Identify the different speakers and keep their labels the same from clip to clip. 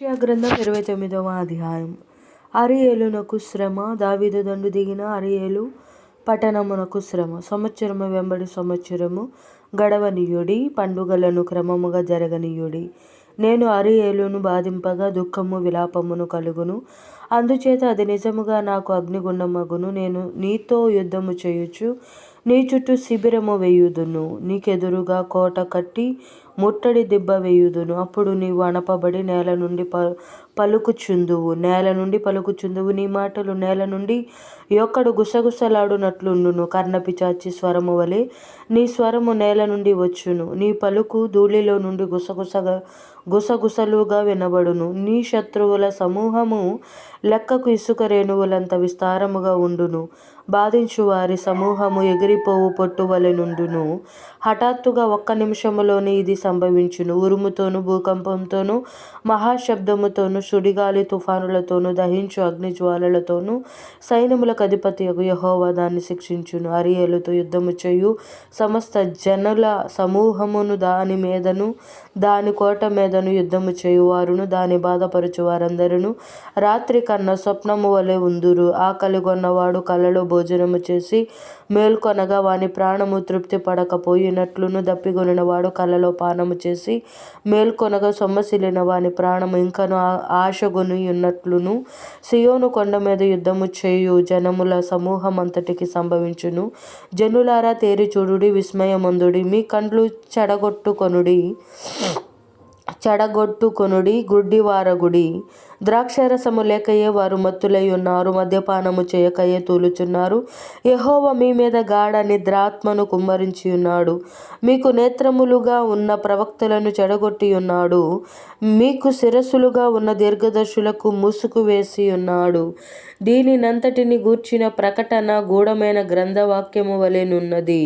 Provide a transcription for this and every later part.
Speaker 1: గ్రంథం ఇరవై తొమ్మిదవ అధ్యాయం. అరియేలునకు శ్రమ దావీదు దండు దిగిన అరియేలు పట్టణమునకు శ్రమ సంవత్సరము వెంబడి సంవత్సరము గడవనీయుడి పండుగలను క్రమముగా జరగనీయుడి. నేను అరియేలును బాధింపగా దుఃఖము విలాపమును కలుగును. అందుచేత అది నిజముగా నాకు అగ్నిగుండమగును. నేను నీతో యుద్ధము చేయుచు నీ చుట్టూ శిబిరము వేయుదును. నీకెదురుగా కోట కట్టి ముట్టడి దిబ్బ వేయుదును. అప్పుడు నీవు అణపబడి నేల నుండి ప పలుకుచుందువు. నేల నుండి పలుకుచుందువు. నీ మాటలు నేల నుండి యొక్కడు గుసగుసలాడునట్లుండును. కర్ణపిచాచి స్వరము వలె నీ స్వరము నేల నుండి వచ్చును. నీ పలుకు ధూళిలో నుండి గుసగుసగా గుసగుసలుగా వినబడును. నీ శత్రువుల సమూహము లెక్కకు ఇసుక రేణువులంత విస్తారముగా ఉండును. బాధించు వారి సమూహము ఎగిరిపోవు పొట్టు వలె నుండును. హఠాత్తుగా ఒక్క నిమిషములోనే ఇది సంభవించును. ఉరుముతోను భూకంపంతోను మహాశబ్దముతోను సుడిగాలి తుఫానులతోను దహించు అగ్ని జ్వాలలతోను సైన్యములకు అధిపతి యహోవా దాన్ని శిక్షించును. అరియేలుతో యుద్ధము చేయు సమస్త జనుల సమూహమును దాని మీదను దాని కోట మీదను యుద్ధము చేయువారును దాని బాధపరచు వారందరూ రాత్రి కన్నా స్వప్నము వలె ఉందురు. ఆకలి కొన్నవాడు కలలో భోజనము చేసి మేల్కొనగా వాని ప్రాణము తృప్తి పడకపోయినట్లును దప్పిగొనిన వాడు కలలో దానము చేసి మేల్కొనగా సొమ్మసిలిన వాని ప్రాణము ఇంకను ఆశగొనియున్నట్లును సియోను కొండ మీద యుద్ధము చేయు జనముల సమూహం అంతటికి సంభవించును. జనులారా తేరి చూడుడి విస్మయమందుడి. మీ కండ్లు చెడగొట్టుకొనుడి. చెడగొట్టుకొనుడి గుడ్డివారగుడి. ద్రాక్షారసము లేకయే వారు మత్తులై ఉన్నారు మద్యపానము చేయకయే తూలుచున్నారు. యహోవ మీ మీద గాఢ నిద్రాత్మను కుమ్మరించి ఉన్నాడు. మీకు నేత్రములుగా ఉన్న ప్రవక్తలను చెడగొట్టి ఉన్నాడు. మీకు శిరస్సులుగా ఉన్న దీర్ఘదర్శులకు ముసుగు వేసి ఉన్నాడు. దీనినంతటిని గూర్చిన ప్రకటన గూఢమైన గ్రంథవాక్యము వలెనున్నది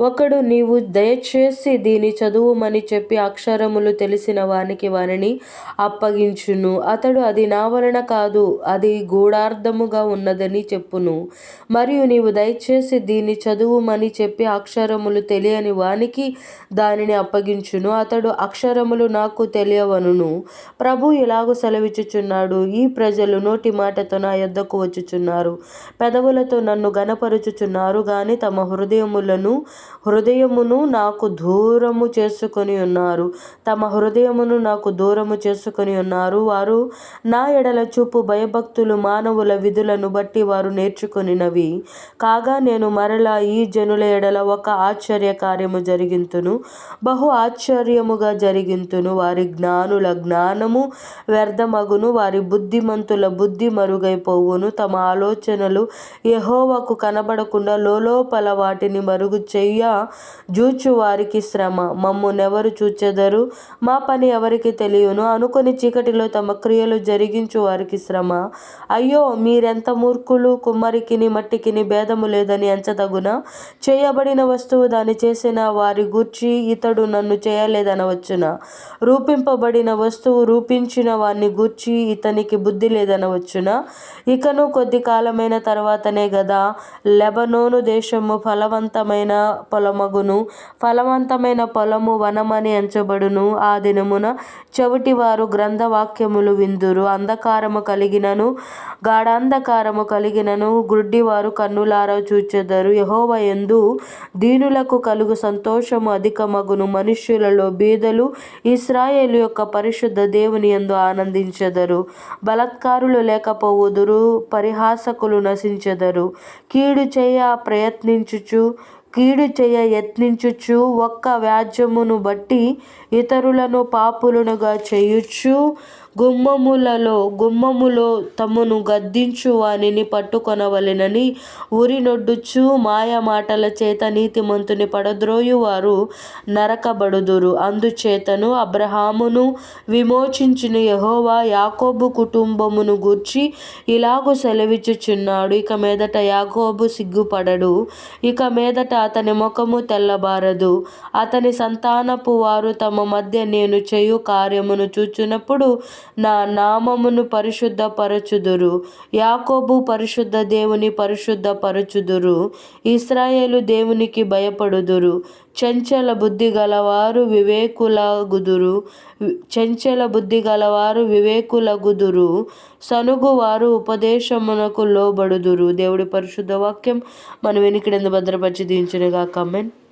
Speaker 1: ఒకడు నీవు దయచేసి దీని చదువుమని చెప్పి అక్షరములు తెలిసిన వానికి వానిని అప్పగించును. అతడు అది నా వలన కాదు అది గూఢార్థముగా ఉన్నదని చెప్పును. మరియు నీవు దయచేసి దీన్ని చదువుమని చెప్పి అక్షరములు తెలియని వానికి దానిని అప్పగించును. అతడు అక్షరములు నాకు తెలియవనును. ప్రభు ఇలాగూ సెలవిచ్చుచున్నాడు? ఈ ప్రజలు నోటి మాటతో నా యొద్దకు వచ్చుచున్నారు. పెదవులతో నన్ను గనపరుచుచున్నారు కానీ తమ హృదయములను హృదయమును నాకు దూరము చేసుకొని ఉన్నారు. తమ హృదయమును నాకు దూరము చేసుకొని ఉన్నారు. వారు నా ఎడల చూపు భయభక్తులు మానవుల విధులను బట్టి వారు నేర్చుకొనినవి. కాగా నేను మరలా ఈ జనుల ఎడల ఒక ఆశ్చర్య కార్యము జరిగింతును. బహు ఆశ్చర్యముగా జరిగింతును. వారి జ్ఞానుల జ్ఞానము వ్యర్థమగును. వారి బుద్ధిమంతుల బుద్ధి మరుగైపోవును. తమ ఆలోచనలు యహోవకు కనబడకుండా లోలోపల వాటిని మరుగు చెయ్య జూచు వారికి శ్రమ. మమ్మునెవరు చూచెదరు? మా పని ఎవరికి తెలియను? అనుకొని చీకటిలో తమ క్రియలు జరిగించు వారికి శ్రమ. అయ్యో మీరెంత మూర్ఖులు కుమ్మరికిని మట్టికిని భేదము లేదని ఎంచదగున చేయబడిన వస్తువు దాన్ని చేసిన వారి గూర్చి ఇతడు నన్ను చేయలేదనవచ్చున. రూపింపబడిన వస్తువు రూపించిన వారిని గూర్చి ఇతనికి బుద్ధి లేదనవచ్చున. ఇకను కొద్ది కాలమైన తర్వాతనే గదా లెబనోను దేశము ఫలవంతమైన పొలమగును. ఫలవంతమైన పొలము వనమని ఎంచబడును. ఆ దినమున చెవిటివారు గ్రంథవాక్యములు విందురు అంధకారము కలిగినను గాఢాంధకారము కలిగినను గుడ్డివారు కన్నులారా చూచెదరు. యహోవ యందు దీనులకు కలుగు సంతోషము అధికమగును. మనుష్యులలో బీదలు ఇస్రాయేల్ యొక్క పరిశుద్ధ దేవుని ఎందు ఆనందించెదరు. బలత్కారులు లేకపోవుదురు పరిహాసకులు నశించెదరు. కీడు చేయ ప్రయత్నించుచు కీడు చేయ యత్నించుచు ఒక్క వ్యాజ్యమును బట్టి ఇతరులను పాపులనుగా చేయుచు గుమ్మములలో గుమ్మములో తమను గద్దించు వానిని పట్టుకొనవలెనని ఉరినొడ్డుచు మాయమాటల చేత నీతిమంతుని పడద్రోయువారు నరకబడుదురు. అందుచేతను అబ్రహామును విమోచించిన యహోవా యాకోబు కుటుంబమును గూర్చి ఇలాగు సెలవిచ్చుచున్నాడు. ఇక మీదట యాకోబు సిగ్గుపడడు. ఇక మీదట అతని ముఖము తెల్లబారదు. అతని సంతానపు వారు తమ మధ్య నేను చేయు కార్యమును చూచునప్పుడు నా నామమును పరిశుద్ధపరచుదురు. యాకోబు పరిశుద్ధ దేవుని పరిశుద్ధపరచుదురు. ఇస్రాయేలు దేవునికి భయపడుదురు. చంచల బుద్ధి గలవారు వివేకులగుదురు. చంచల బుద్ధి గలవారు వివేకులగుదురు. సనుగువారు ఉపదేశమునకు లోబడుదురు. దేవుడి పరిశుద్ధ వాక్యం మనం వెనుకడెందు భద్రపరిచి దించునుగా కమెంట్